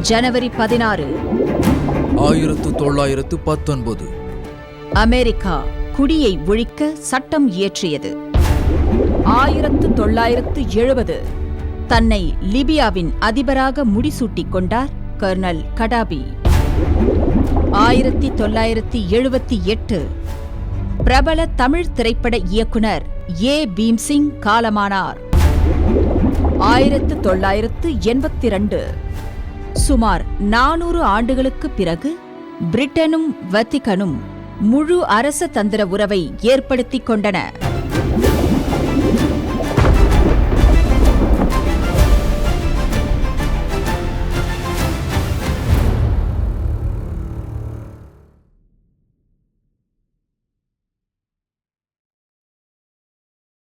ஜனவரி பதினாறு. ஆயிரத்து தொள்ளாயிரத்து பத்தொன்பது. அமெரிக்கா குடியை ஒழிக்க சட்டம் இயற்றியது. ஆயிரத்து தொள்ளாயிரத்து எழுபது. தன்னை லிபியாவின் அதிபராக முடிசூட்டிக் கொண்டார் கர்னல் கடாபி. ஆயிரத்தி தொள்ளாயிரத்தி எழுபத்தி எட்டு. பிரபல தமிழ் திரைப்பட இயக்குனர் ஏ பீம்சிங் காலமானார். ஆயிரத்து தொள்ளாயிரத்து எண்பத்தி ரெண்டு சுமார் நானூறு ஆண்டுகளுக்குப் பிறகு பிரிட்டனும் வத்திகனும் முழு அரச தந்திர உறவை ஏற்படுத்திக் கொண்டன.